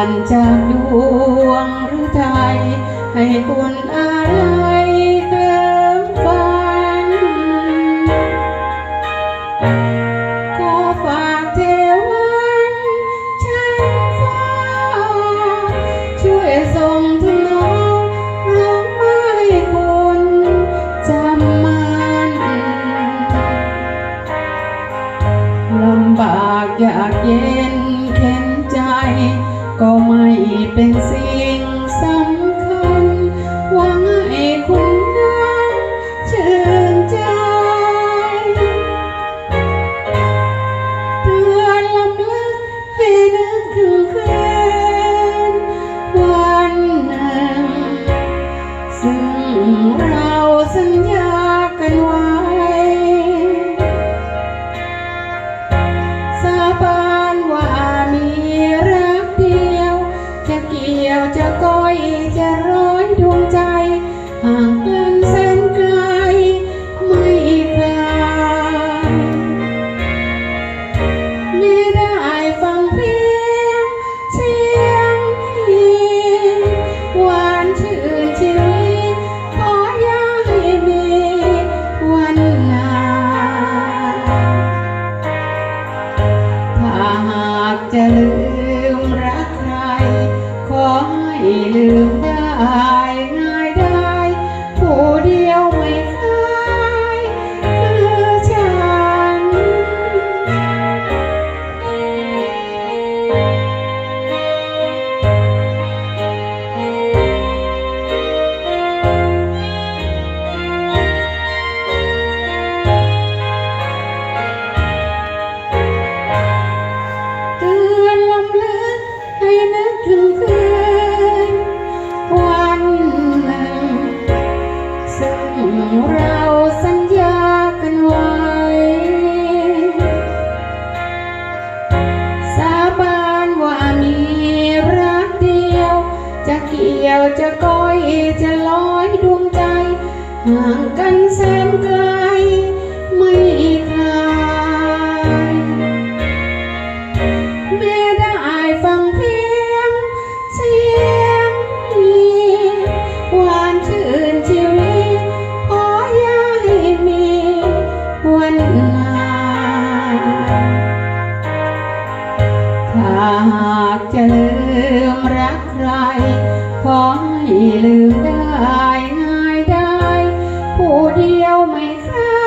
อนจากดวงหรือไทยให้คุณอะไรเติมฝัน ขอฝากเทวันชั้นฟ้า ช่วยส่งถึงน้องลงมาให้คุณจำมันลำบากอยากเย็น ก็ไม่เป็นสิ่งสำคัญหวังให้คุณนั้นชื่นใจเตือนลำลึกให้นึกถึงคืน ให้ลืมได้ง่ายได้ เกี่ยวจะก้อยจะลอยดวงใจ ห่างกันแสนไกลไม่คลายแม่ได้ฟังเพียงเสียงนี้หวานชื่นชีวิตขออย่าให้มีวันนาถ้าหากจะลืมรักใคร่ลืมได้ง่ายได้ ผู้เดียวไม่ค่า